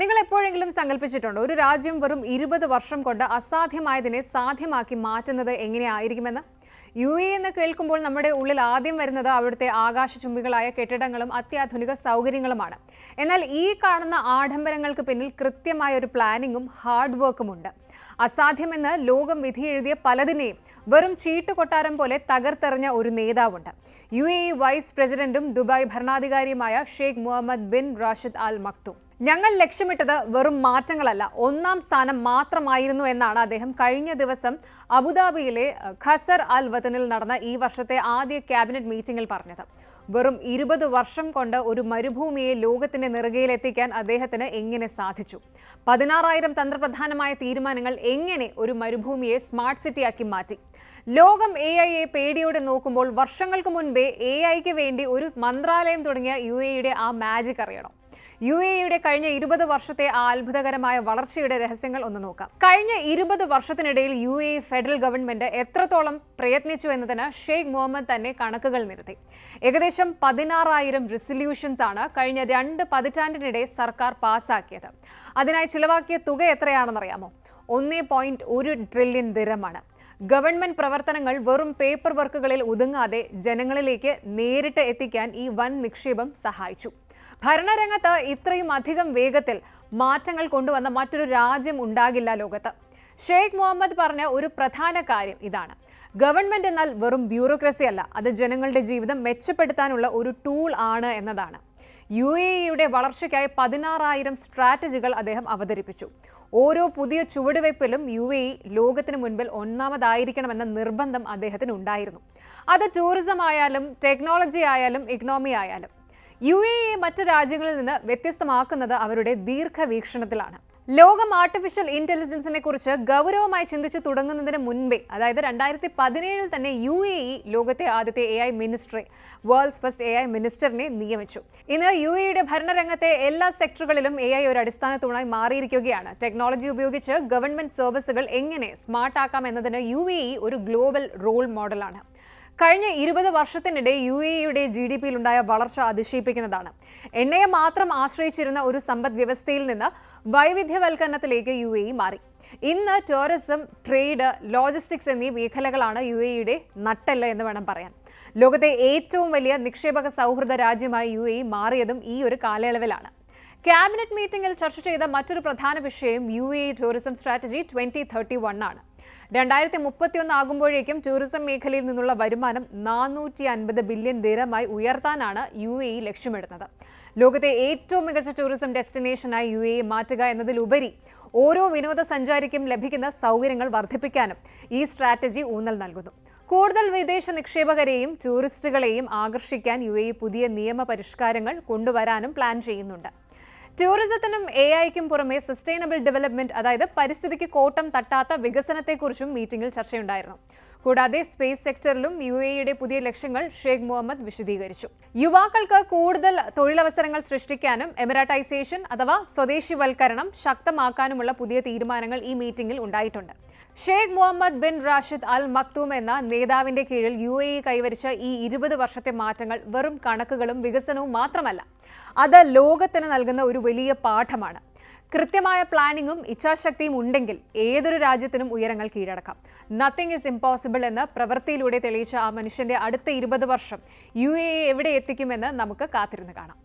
നിങ്ങൾ എപ്പോഴെങ്കിലും സങ്കല്പിച്ചിട്ടുണ്ടോ? ഒരു രാജ്യം വെറും ഇരുപത് വർഷം കൊണ്ട് അസാധ്യമായതിനെ സാധ്യമാക്കി മാറ്റുന്നത് എങ്ങനെയായിരിക്കുമെന്ന്? യു എ എന്ന് കേൾക്കുമ്പോൾ നമ്മുടെ ഉള്ളിൽ ആദ്യം വരുന്നത് അവിടുത്തെ ആകാശചുംബികളായ കെട്ടിടങ്ങളും അത്യാധുനിക സൗകര്യങ്ങളുമാണ്. എന്നാൽ ഈ കാണുന്ന ആഡംബരങ്ങൾക്ക് പിന്നിൽ കൃത്യമായ ഒരു പ്ലാനിങ്ങും ഹാർഡ് വർക്കും ഉണ്ട് അസാധ്യമെന്ന് ലോകം വിധി എഴുതിയ പലതിനെയും വെറും ചീട്ടുകൊട്ടാരം പോലെ തകർത്തെറിഞ്ഞ ഒരു നേതാവുണ്ട്. യു എ വൈസ് പ്രസിഡന്റും Dubai ഭരണാധികാരിയുമായ Sheikh Mohammed bin Rashid Al Maktoum ഞങ്ങൾ ലക്ഷ്യമിട്ടത് വെറും മാറ്റങ്ങളല്ല. ഒന്നാം സ്ഥാനം മാത്രമായിരുന്നു എന്നാണ് അദ്ദേഹം കഴിഞ്ഞ ദിവസം അബുദാബിയിലെ ഖസർ അൽ വതനിൽ നടന്ന ഈ വർഷത്തെ ആദ്യ ക്യാബിനറ്റ് മീറ്റിംഗിൽ പറഞ്ഞത്. വെറും ഇരുപത് വർഷം കൊണ്ട് ഒരു മരുഭൂമിയെ ലോകത്തിന്റെ നെറുകയിലെത്തിക്കാൻ അദ്ദേഹത്തിന് എങ്ങനെ സാധിച്ചു? പതിനാറായിരം തന്ത്രപ്രധാനമായ തീരുമാനങ്ങൾ എങ്ങനെ ഒരു മരുഭൂമിയെ സ്മാർട്ട് സിറ്റിയാക്കി മാറ്റി? ലോകം എ ഐയെ പേടിയോടെ നോക്കുമ്പോൾ വർഷങ്ങൾക്ക് മുൻപേ എ ഐക്ക് വേണ്ടി ഒരു മന്ത്രാലയം തുടങ്ങിയ യു എയുടെ ആ മാജിക് അറിയണം. യു എ ഇയുടെ കഴിഞ്ഞ ഇരുപത് വർഷത്തെ ആ അത്ഭുതകരമായ വളർച്ചയുടെ രഹസ്യങ്ങൾ ഒന്ന് നോക്കാം. കഴിഞ്ഞ ഇരുപത് വർഷത്തിനിടയിൽ യു എ ഫെഡറൽ ഗവൺമെന്റ് എത്രത്തോളം പ്രയത്നിച്ചു എന്നതിന് ഷെയ്ഖ് മുഹമ്മദ് തന്നെ കണക്കുകൾ നിരത്തി. ഏകദേശം പതിനാറായിരം റെസൊല്യൂഷൻസ് ആണ് കഴിഞ്ഞ രണ്ട് പതിറ്റാണ്ടിനിടെ സർക്കാർ പാസ്സാക്കിയത് അതിനായി ചിലവാക്കിയ തുക എത്രയാണെന്നറിയാമോ? ഒന്നേ പോയിന്റ് ഒരു ട്രില്യൺ ദിരമാണ്. ഗവൺമെന്റ് പ്രവർത്തനങ്ങൾ വെറും പേപ്പർ വർക്കുകളിൽ ഒതുങ്ങാതെ ജനങ്ങളിലേക്ക് നേരിട്ട് എത്തിക്കാൻ ഈ വൻ നിക്ഷേപം സഹായിച്ചു. ഭരണരംഗത്ത് ഇത്രയും അധികം വേഗത്തിൽ മാറ്റങ്ങൾ കൊണ്ടുവന്ന മറ്റൊരു രാജ്യം ഉണ്ടാകില്ല ലോകത്ത്. ഷെയ്ഖ് മുഹമ്മദ് പറഞ്ഞ ഒരു പ്രധാന കാര്യം ഇതാണ്. ഗവൺമെന്റ് എന്നാൽ വെറും ബ്യൂറോക്രസി അല്ല അത് ജനങ്ങളുടെ ജീവിതം മെച്ചപ്പെടുത്താനുള്ള ഒരു ടൂൾ ആണ് എന്നതാണ്. യു എ ഇയുടെ വളർച്ചയ്ക്കായി പതിനാറായിരം സ്ട്രാറ്റജികൾ അദ്ദേഹം അവതരിപ്പിച്ചു. ഓരോ പുതിയ ചുവടുവയ്പ്പിലും യു എ ഇ ലോകത്തിന് മുൻപിൽ ഒന്നാമതായിരിക്കണമെന്ന നിർബന്ധം അദ്ദേഹത്തിന് ഉണ്ടായിരുന്നു. അത് ടൂറിസം ആയാലും ടെക്നോളജി ആയാലും ഇക്കണോമി ആയാലും യു എ എ മറ്റ് രാജ്യങ്ങളിൽ നിന്ന് വ്യത്യസ്തമാക്കുന്നത് അവരുടെ ദീർഘവീക്ഷണത്തിലാണ്. ലോകം ആർട്ടിഫിഷ്യൽ ഇന്റലിജൻസിനെ കുറിച്ച് ഗൗരവമായി ചിന്തിച്ചു തുടങ്ങുന്നതിന് മുൻപേ അതായത് രണ്ടായിരത്തി പതിനേഴിൽ തന്നെ യു എ ഇ ലോകത്തെ ആദ്യത്തെ A I ministry world's first A I മിനിസ്റ്ററിനെ നിയമിച്ചു. ഇന്ന് യു എയുടെ ഭരണരംഗത്തെ എല്ലാ സെക്ടറുകളിലും എ ഐ ഒരു അടിസ്ഥാന തൂണായി മാറിയിരിക്കുകയാണ്. ടെക്നോളജി ഉപയോഗിച്ച് ഗവൺമെന്റ് സർവീസുകൾ എങ്ങനെ സ്മാർട്ട് ആക്കാം എന്നതിന് യു എ ഇ ഒരു ഗ്ലോബൽ റോൾ മോഡലാണ് കഴിഞ്ഞ ഇരുപത് വർഷത്തിനിടെ യു എ ഇയുടെ ജി ഡി പിയിലുണ്ടായ വളർച്ച അതിശയിപ്പിക്കുന്നതാണ്. എണ്ണയെ മാത്രം ആശ്രയിച്ചിരുന്ന ഒരു സമ്പദ് വ്യവസ്ഥയിൽ നിന്ന് വൈവിധ്യവൽക്കരണത്തിലേക്ക് യു എ മാറി. ഇന്ന് ടൂറിസം ട്രേഡ് ലോജിസ്റ്റിക്സ് എന്നീ മേഖലകളാണ് യു എ നട്ടല്ല എന്ന് വേണം പറയാൻ. ലോകത്തെ ഏറ്റവും വലിയ നിക്ഷേപക സൗഹൃദ രാജ്യമായി യു എ മാറിയതും ഈ ഒരു കാലയളവിലാണ്. ക്യാബിനറ്റ് മീറ്റിംഗിൽ ചർച്ച ചെയ്ത മറ്റൊരു പ്രധാന വിഷയം U A tourism strategy twenty thirty one ആണ്. രണ്ടായിരത്തി മുപ്പത്തിയൊന്ന് ആകുമ്പോഴേക്കും ടൂറിസം മേഖലയിൽ നിന്നുള്ള വരുമാനം നാനൂറ്റി അൻപത് ബില്യൺ ദിരമായി ഉയർത്താനാണ് യു എ ഇ ലക്ഷ്യമിടുന്നത്. ലോകത്തെ ഏറ്റവും മികച്ച ടൂറിസം ഡെസ്റ്റിനേഷനായി യു എ ഇ മാറ്റുക എന്നതിലുപരി ഓരോ വിനോദസഞ്ചാരിക്കും ലഭിക്കുന്ന സൗകര്യങ്ങൾ വർദ്ധിപ്പിക്കാനും ഈ സ്ട്രാറ്റജി ഊന്നൽ നൽകുന്നു. കൂടുതൽ വിദേശ നിക്ഷേപകരെയും ടൂറിസ്റ്റുകളെയും ആകർഷിക്കാൻ യു എ പുതിയ നിയമ പരിഷ്കാരങ്ങൾ കൊണ്ടുവരാനും പ്ലാൻ ചെയ്യുന്നുണ്ട്. ടൂറിസത്തിനും എ ഐക്കും പുറമെ സസ്റ്റൈനബിൾ ഡെവലപ്മെന്റ് അതായത് പരിസ്ഥിതിക്ക് കോട്ടം തട്ടാത്ത വികസനത്തെക്കുറിച്ചും മീറ്റിംഗിൽ ചർച്ചയുണ്ടായിരുന്നു. കൂടാതെ സ്പേസ് സെക്ടറിലും യു എയുടെ പുതിയ ലക്ഷ്യങ്ങൾ ഷെയ്ഖ് മുഹമ്മദ് വിശദീകരിച്ചു. യുവാക്കൾക്ക് കൂടുതൽ തൊഴിലവസരങ്ങൾ സൃഷ്ടിക്കാനും എമിറാറ്റൈസേഷൻ അഥവാ സ്വദേശിവൽക്കരണം ശക്തമാക്കാനുമുള്ള പുതിയ തീരുമാനങ്ങൾ ഈ മീറ്റിംഗിൽ ഉണ്ടായിട്ടുണ്ട്. Sheikh Mohammed bin Rashid Al Maktoum എന്ന നേതാവിന്റെ കീഴിൽ യു എ ഇ കൈവരിച്ച ഈ ഇരുപത് വർഷത്തെ മാറ്റങ്ങൾ വെറും കണക്കുകളും വികസനവും മാത്രമല്ല അത് ലോകത്തിന് നൽകുന്ന ഒരു വലിയ പാഠമാണ്. കൃത്യമായ പ്ലാനിങ്ങും ഇച്ഛാശക്തിയും ഉണ്ടെങ്കിൽ ഏതൊരു രാജ്യത്തിനും ഉയരങ്ങൾ കീഴടക്കാം. നത്തിങ് ഇസ് ഇംപോസിബിൾ എന്ന് പ്രവൃത്തിയിലൂടെ തെളിയിച്ച ആ മനുഷ്യന്റെ അടുത്ത ഇരുപത് വർഷം യു എ എവിടെ എത്തിക്കുമെന്ന് നമുക്ക് കാത്തിരുന്ന് കാണാം.